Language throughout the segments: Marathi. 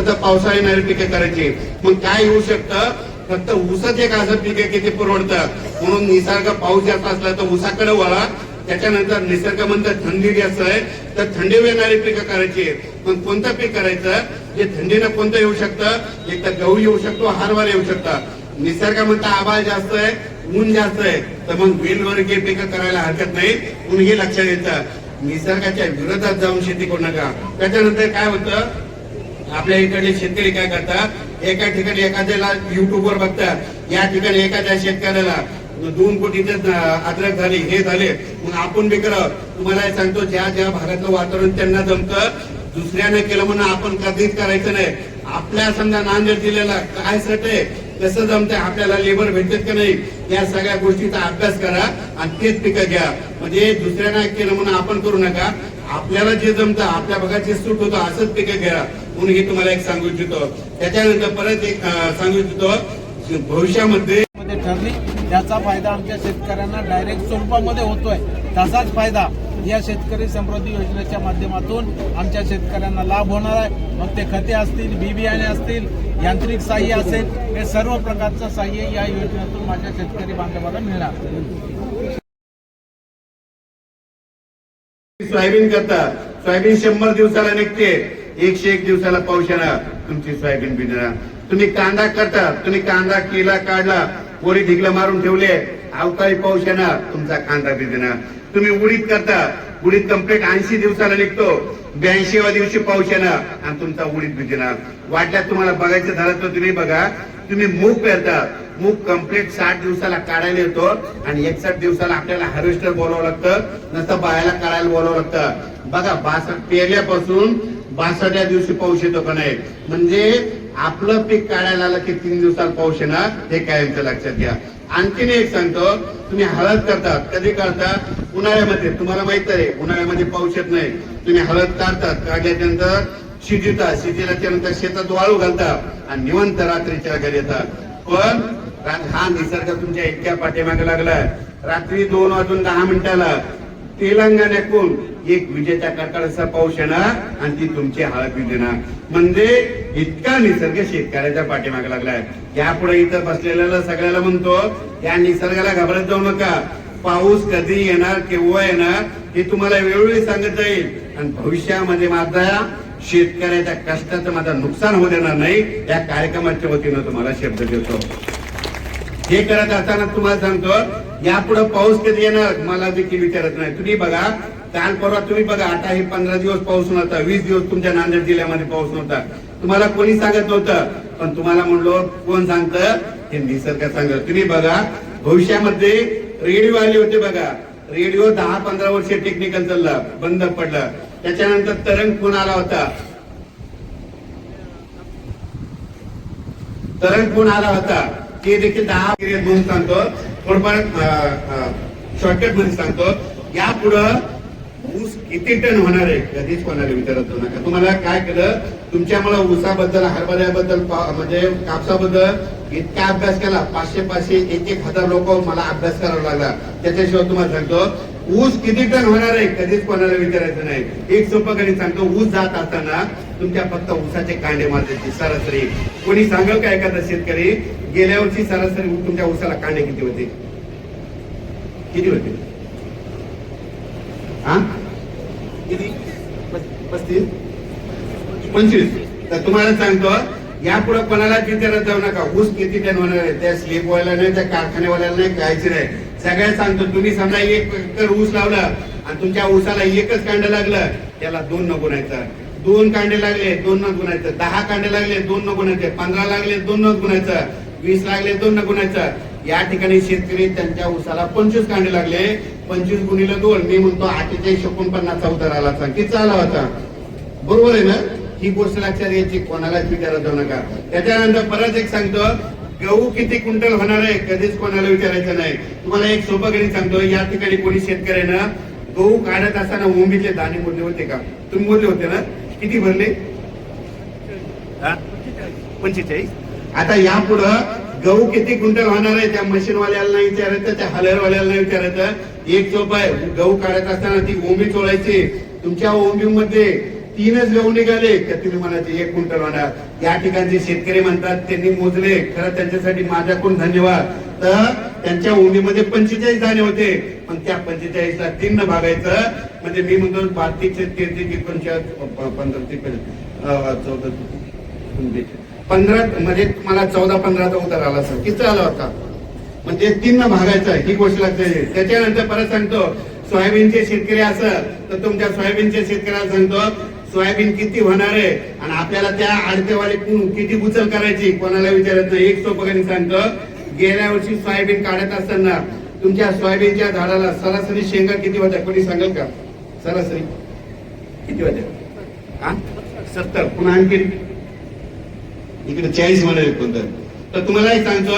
ऊसाचा पावसाळा येणारी पिके करायची. मग काय येऊ शकतं? फक्त ऊसच एक असं पिके किती की परवडतं? म्हणून निसर्ग पाऊस जास्त असला तर ऊसाकडे वळा. त्याच्यानंतर निसर्ग म्हणतात थंडी जास्त आहे तर थंडी येणारी पिकं करायची. पण कोणतं पीक करायचं? जे थंडीनं कोणतं येऊ शकतं? एक तर गहू येऊ शकतो हारवार येऊ शकतं. निसर्ग म्हणता आभाळ जास्त आहे ऊन जास्त आहे. तर मग वेलवर्गीय पिकं करायला हरकत नाही ऊन हे लक्षात येतं. निसर्गाच्या विरोधात जाऊन शेती करू नका. त्याच्यानंतर काय होतं? आपल्या इकडले शेतकरी काय करतात? एका ठिकाणी एखाद्याला युट्यूबवर बघतात. या ठिकाणी एखाद्या शेतकऱ्याला दोन कोटीचे अद्रक झाली हे झाले. मग आपण बी करा. तुम्हाला सांगतो ज्या ज्या भागातलं वातावरण त्यांना जमतं दुसऱ्याने केलं म्हणून आपण कधीच करायचं नाही. आपल्या समजा नांदेड जिल्ह्याला काय सट आहे कसं जमतंय आपल्याला लेबर भेटत का नाही या सगळ्या गोष्टीचा अभ्यास करा आणि तेच पिकं घ्या. म्हणजे दुसऱ्यांना केलं म्हणून आपण करू नका. आपल्याला जे जमतं आपल्या भागात जे सूट होतं असंच पिकं घ्या. म्हणून हे तुम्हाला एक सांगू इच्छितो. त्याच्यानंतर परत एक सांगू इच्छितो. भविष्यामध्ये ठरली त्याचा फायदा आमच्या शेतकऱ्यांना डायरेक्ट स्वरूपामध्ये होतोय. तसाच फायदा या शेतकरी समृद्धी योजनेच्या माध्यमातून आमच्या शेतकऱ्यांना लाभ होणार आहे. मग ते खते असतील बी बियाणे असतील यांत्रिक सहाय्य असेल हे सर्व प्रकारचं सहाय्य या योजनेतून माझ्या शेतकरी बांधवाला मिळणार. सोयाबीन करता सोयाबीन शंभर दिवसाला निघते. एकशे एक दिवसाला पाऊस येणार. तुमची सोयाबीन बिनणार तुम्ही कांदा करता. तुम्ही कांदा केला काढला कोरी ढिगला मारून ठेवले अवकाळी पाऊस येणार. तुमचा कांदा भिजणार तुम्ही उडीद करता. उडीद कंप्लीट ऐंशी दिवसाला निघतो. ब्याऐंशीव्या दिवशी पाऊस येणार आणि तुमचा उडीद भिजणार वाटल्यात तुम्हाला बघायचं झालं तर तुम्ही बघा. तुम्ही मूग पेरता. मूग कंप्लीट साठ दिवसाला काढायला येतो आणि एकसठ दिवसाला आपल्याला हार्वेस्टर बोलावं लागतं नसतं बायाला काढायला बोलावं लागतं. बघा बासष्ट पेरल्यापासून बासष्टच्या दिवशी पाऊस येतो का नाही? म्हणजे आपलं पीक काढायला आलं की तीन दिवसात पाऊस येणार हे कायमचं लक्षात घ्या. आणखीन एक सांगतो तुम्ही हळद करतात कधी करता? उन्हाळ्यामध्ये. तुम्हाला माहीत आहे उन्हाळ्यामध्ये पाऊस येत नाही. तुम्ही हळद काढतात काढल्यानंतर शिजिता शिजिल्याच्या नंतर शेतात वाळू घालता आणि निवंत रात्रीच्या घरी येतात पण कारण हा निसर्ग तुमच्या इतक्या पाठीमागे लागलाय. रात्री दोन वाजून दहा मिनिटाला तेलंगणाकडून एक विजेच्या कडकडाचा पाऊस येणार आणि ती तुमची हळद देणार म्हणजे इतका निसर्ग शेतकऱ्याच्या पाठीमागे लागलाय. यापुढे इथं बसलेल्याला सगळ्याला म्हणतो या निसर्गाला घाबरत जाऊ नका. पाऊस कधी येणार केव्हा येणार हे तुम्हाला वेळोवेळी सांगत जाईल. आणि भविष्यामध्ये माझा शेतकऱ्याच्या कष्टाचं माझं नुकसान होऊ देणार नाही. या कार्यक्रमाच्या वतीनं तुम्हाला शब्द देतो. हे करत असताना तुम्हाला सांगतो यापुढे पाऊस कधी येणार? मला देखील विचारत नाही. तुम्ही बघा काल परवा तुम्ही बघा आता हे पंधरा दिवस पाऊस नव्हता वीस दिवस तुमच्या नांदेड जिल्ह्यामध्ये पाऊस नव्हता. तुम्हाला कोणी सांगत नव्हतं पण तुम्हाला म्हणलो कोण सांगतं? हे निसर्ग सांगत. तुम्ही बघा भविष्यामध्ये रेडिओ आले होते बघा. रेडिओ दहा पंधरा वर्ष टेक्निकल चालला बंद पडला. त्याच्यानंतर तरंग फोन आला होता. तरंग फोन आला होता. ते देखील दहा पिरियड म्हणून सांगतो. थोडंफार शॉर्टकट म्हणून सांगतो. यापुढं ऊस किती टन होणार आहे कधीच कोणाला विचारत जाऊ नका. तुम्हाला काय केलं तुमच्यामुळे ऊसाबद्दल हरभऱ्याबद्दल म्हणजे कापसाबद्दल इतका अभ्यास केला. पाचशे पाचशे एक एक हजार लोक मला अभ्यास करावा लागला. त्याच्याशिवाय तुम्हाला सांगतो ऊस किती टन होणार आहे कधीच कोणाला विचारायचं नाही. एक सोपं गणित सांगतो ऊस जात असताना तुमच्या फक्त ऊसाचे कांडे मारण्याची सरासरी. कोणी सांगेल का एखादा शेतकरी गेल्या वर्षी सरासरी तुमच्या ऊसाला कांडे किती होते? किती होते? हा? किती? पस्तीस? पंचवीस. तर तुम्हाला सांगतो यापुढे कोणालाच विचारत जाऊ नका. ऊस किती टन होणार आहे? त्या स्लीपवाल्याला नाही त्या कारखान्यावाल्याला नाही गायचे नाही. सगळ्या सांगतो तुम्ही समजा एक एकर ऊस लावला आणि तुमच्या ऊसाला एकच कांड लागलं त्याला दोन न गुणायचं दोन कांडे लागले दोन न गुणायचं. दहा कांडे लागले दोन न गुणायचे. पंधरा लागले दोन न गुणायचं. वीस लागले दोन न गुणायचं. या ठिकाणी शेतकरी त्यांच्या ऊसाला पंचवीस कांडे लागले. पंचवीस गुणिले दोन मी म्हणतो अठ्ठेचाळीस एकोणपन्नासचा उतार आला होता. किती आला होता? बरोबर आहे ना? ही गोष्ट लक्षात यायची कोणालाच विचारत जाऊ नका. त्याच्यानंतर परत एक सांगतो. गहू किती क्विंटल होणार आहे? कधीच कोणाला विचारायचं नाही. तुम्हाला एक सोपं गणित सांगतो. या ठिकाणी कोणी शेतकऱ्यानं गहू काढत असताना उंबीचे दाणे मोडले होते का? तुम्ही मोडले होते ना? किती भरले? पंचेचाळीस. आता यापुढं गहू किती क्विंटल होणार आहे? त्या मशीनवाल्याला नाही विचारायचं त्या हलरवाल्याला नाही विचारायचं एक चोप आहे गहू काढत असताना ती ओंबी चोळायची. तुमच्या ओंबीमध्ये तीनच गहू निघाले का तुम्ही म्हणायचे एक क्विंटल होणार या ठिकाणचे शेतकरी म्हणतात त्यांनी मोजले खरं त्यांच्यासाठी माझ्याकडून धन्यवाद. तर त्यांच्या उंडीमध्ये पंचेचाळीस दाणे होते. पण त्या पंचेचाळीसला तीन न भागायचं. म्हणजे मी म्हणतो बाकीचे तेहतीस पंधरा चौदा पंधरा म्हणजे मला चौदा पंधराचा उतार आला सर. किती आला होता? म्हणजे तीन न भागायचं ही गोष्ट लागते त्याच्यानंतर परत सांगतो सोयाबीनचे शेतकरी असं तर तुमच्या सोयाबीनच्या शेतकऱ्याला सांगतो सोयाबीन किती होणार आहे? आणि आपल्याला त्या आडतेवाले किती उचल करायची कोणाला विचारत नाही. एक सोपकाने सांगतो. गेल्या वर्षी सोयाबीन काढत असताना तुमच्या सोयाबीनच्या झाडाला सरासरी शेंगा किती होत्या? कोणी सांगाल का? सरासरी किती होत्या? हा? सत्तर. पुन्हा आणखी इकडे चाळीस म्हणाले कोणतं? तर तुम्हालाही सांगतो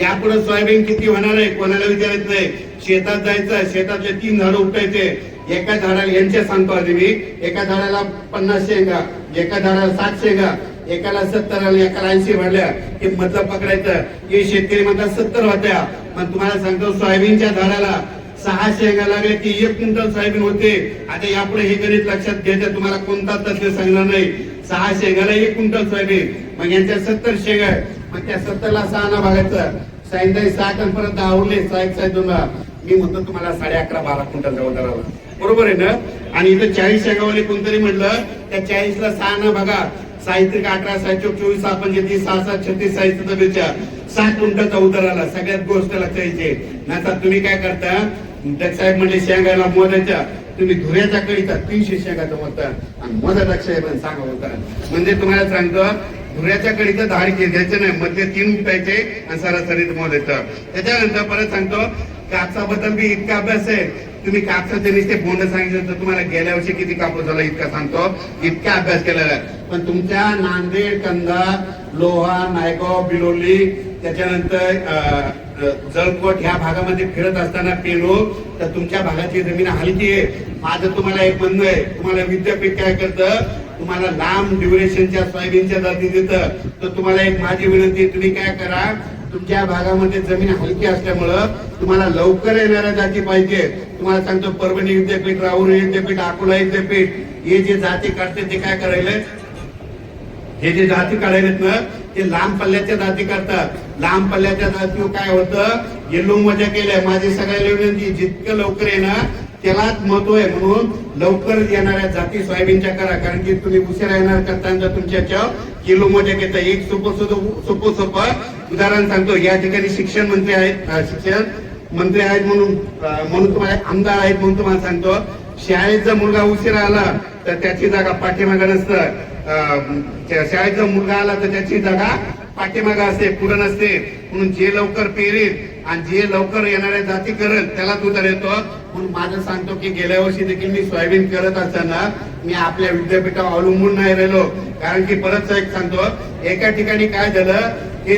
यापुढे सोयाबीन किती होणार आहे? कोणाला विचारत नाही. शेतात जायचं शेतातले तीन झाडं उपटायचे. एका झाडाला यांच्या सांगतो आधी मी. एका झाडाला पन्नास शेंगा एका झाडाला सात शेंगा एकाला सत्तर आणि एकाला ऐंशी भरल्या हे मतलब पकडायचं. हे शेतकरी म्हणतात सत्तर होत्या. पण तुम्हाला सांगतो सोयाबीनच्या झाडाला सहा शेंगा लागले की एक क्विंटल सोयाबीन होते. आता यापुढे हे गणित लक्षात घ्यायचं तुम्हाला कोणता तथ्य सांगणार नाही. सहा शेंगाला एक क्विंटल सोयाबीन. मग यांच्या सत्तर शेंगा मग त्या सत्तरला सहा ना भागायचं. सायंकाळी सहा टन परत दहा उरले. साहेब साहेब दोन मी म्हणतो तुम्हाला साडे अकरा बारा क्विंटल जवळ आला बरोबर आहे ना? आणि इथं चाळीस शेगावले कोणतरी म्हटलं त्या चाळीसला सहा ना बघा. साहित्रिक अठरा सहा चौक चोवीस सहा पंचवीस सहा सात छत्तीस साहित्य बेचा सात क्विंटलचा उतार आला. सगळ्यात गोष्ट लक्षात यायची तुम्ही काय करता? साहेब म्हणले शेंगायला मोदाच्या तुम्ही धुऱ्याच्या कळीचा तीनशे शेंगाचा मोजता आणि मोदाचा साहेबांना सांगा होता. म्हणजे तुम्हाला सांगतो धुऱ्याच्या कळीचं धाड घ्यायचं नाही. मधले तीन उठायचे आणि सरासरी मोदायचं त्याच्यानंतर परत सांगतो कापसाबद्दल बी इतका अभ्यास आहे. तुम्ही कापसाचे नुसते बोंड सांगितलं तर तुम्हाला गेल्या वर्षी किती कापूस झाला इतका सांगतो. इतका अभ्यास केलेला आहे. पण तुमच्या नांदेड कंदा लोहा नायगाव बिलोली त्याच्यानंतर जळकोट ह्या भागामध्ये फिरत असताना पेलो तर तुमच्या भागाची जमीन हलकी आहे. माझं तुम्हाला एक म्हणणं आहे. तुम्हाला विद्यापीठ काय करतं? तुम्हाला लांब ड्युरेशनच्या सोयाबीनच्या जाती देतं. तर तुम्हाला एक माझी विनंती तुम्ही काय करा? तुमच्या भागामध्ये जमीन हलकी असल्यामुळं तुम्हाला लवकर येणाऱ्या जाती पाहिजे. तुम्हाला सांगतो परभणी विद्यापीठ राहुल विद्यापीठ अकोला विद्यापीठ हे जे जाती काढते ते काय करायला हे जे जाती काढायलेत ना ते लांब पल्ल्याच्या जाती करतात लांब पल्ल्याच्या जाती काय होतं? येलो मजा केल्या. माझी सगळ्या विनंती जितकं लवकर येणार त्यालाच महत्त्व आहे. म्हणून लवकर येणाऱ्या जाती सोयाबीनच्या करा. कारण की तुम्ही उशिरा येणार करताना तुमच्या किलो मोठ्या घेता. एक सोपं सोपं सोपं सोपं उदाहरण सांगतो या ठिकाणी शिक्षण मंत्री आहेत शिक्षण मंत्री आहेत म्हणून म्हणून तुम्हाला आमदार आहेत म्हणून तुम्हाला सांगतो. शाळेत जर मुलगा उशिरा आला तर त्याची जागा पाठीमागे नसतं. शाळेत जर मुलगा आला तर त्याची जागा पाठीमागे असते पुढे नसते. म्हणून जे लवकर पेरेल आणि जे लवकर येणाऱ्या जाती करत त्यालाच उतार येतो म्हणून माझं सांगतो की गेल्या वर्षी देखील मी सोयाबीन करत असताना मी आपल्या विद्यापीठावर अवलंबून नाही राहिलो. कारण की परत एक सांगतो एका ठिकाणी काय झालं की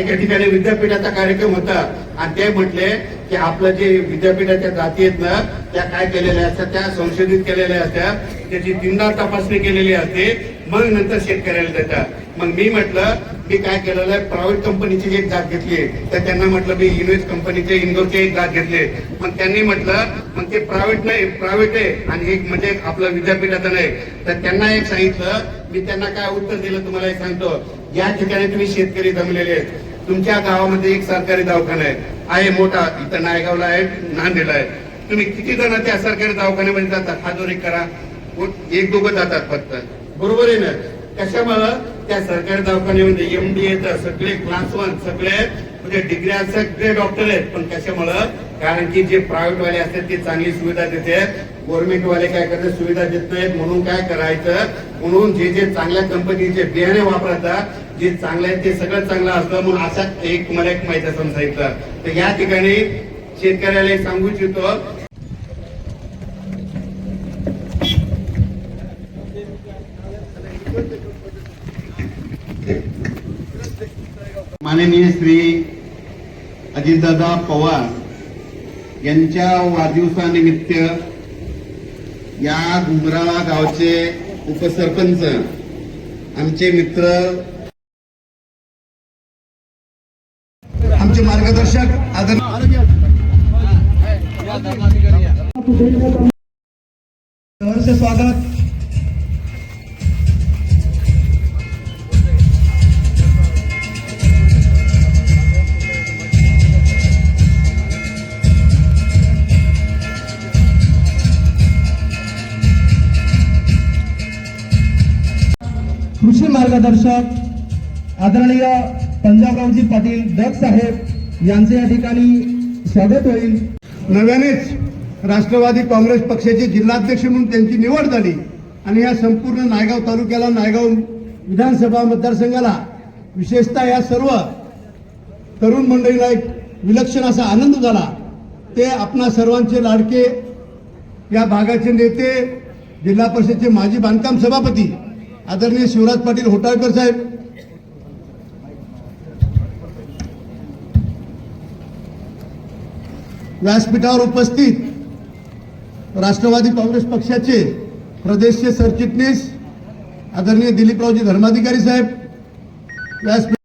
एका ठिकाणी विद्यापीठाचा कार्यक्रम होता. आणि ते म्हटले की आपलं जे विद्यापीठाच्या जाती आहेत ना त्या काय केलेल्या असतात त्या संशोधित केलेल्या असतात. त्याची तीनदा तपासणी केलेली असते. मग नंतर शेतकऱ्याला देतात. मग मी म्हटलं मी काय केलेलं आहे प्रायव्हेट कंपनीची एक जात घेतली तर त्यांना म्हटलं मी युनिस कंपनीचे इंदोरचे एक जात घेतले मग त्यांनी म्हटलं मग ते प्रायव्हेट नाही प्रायव्हेट आहे आणि एक म्हणजे आपलं विद्यापीठाचं नाही तर त्यांना एक सांगितलं मी त्यांना काय उत्तर दिलं तुम्हाला एक सांगतो. या ठिकाणी तुम्ही शेतकरी जमलेले आहेत. तुमच्या गावामध्ये एक सरकारी दवाखाना आहे. आहे मोठा इथं नायगावला आहे नांदेडला आहे. तुम्ही किती जण त्या सरकारी दवाखान्यामध्ये जातात? हाजोरी करा. एक दोघं जातात फक्त. बरोबर आहे ना? कशामुळं? त्या सरकारी दवाखान्यामध्ये एम डी येतं सगळे क्लास वन सगळे म्हणजे डिग्र्या सगळे डॉक्टर आहेत. पण कशामुळं? कारण की जे प्रायव्हेट वाले असतात ते चांगली सुविधा देते. गव्हर्नमेंट वाले काय करतात? सुविधा देत नाहीत. म्हणून काय करायचं? म्हणून जे जे चांगल्या कंपनीचे बियाणे वापरतात जे चांगलं आहे ते सगळं चांगलं असतं. म्हणून असा एक मला एक माहिती समजायचं. तर या ठिकाणी शेतकऱ्याला सांगू इच्छितो माननीय श्री अजितदादा पवार यांच्या वाढदिवसानिमित्त या गुमराळा गावचे उपसरपंच आमचे मित्र आमचे मार्गदर्शक आदरणीय स्वागत. मार्गदर्शक आदरणीय पंजाबरावजी पाटील दत्त साहेब यांचे या ठिकाणी स्वागत होईल. नव्यानेच राष्ट्रवादी काँग्रेस पक्षाचे जिल्हाध्यक्ष म्हणून त्यांची निवड झाली आणि या संपूर्ण नायगाव तालुक्याला नायगाव विधानसभा मतदारसंघाला विशेषतः या सर्व तरुण मंडळीला एक विलक्षण असा आनंद झाला. ते आपणा सर्वांचे लाडके या भागाचे नेते जिल्हा परिषदचे माजी बांधकाम सभापती आदरणीय शिवराज पाटील होटाळकर साहेब. व्यासपीठावर उपस्थित राष्ट्रवादी काँग्रेस पक्षाचे प्रदेशचे सरचिटणीस आदरणीय दिलीपरावजी धर्माधिकारी साहेब. व्यासपीठ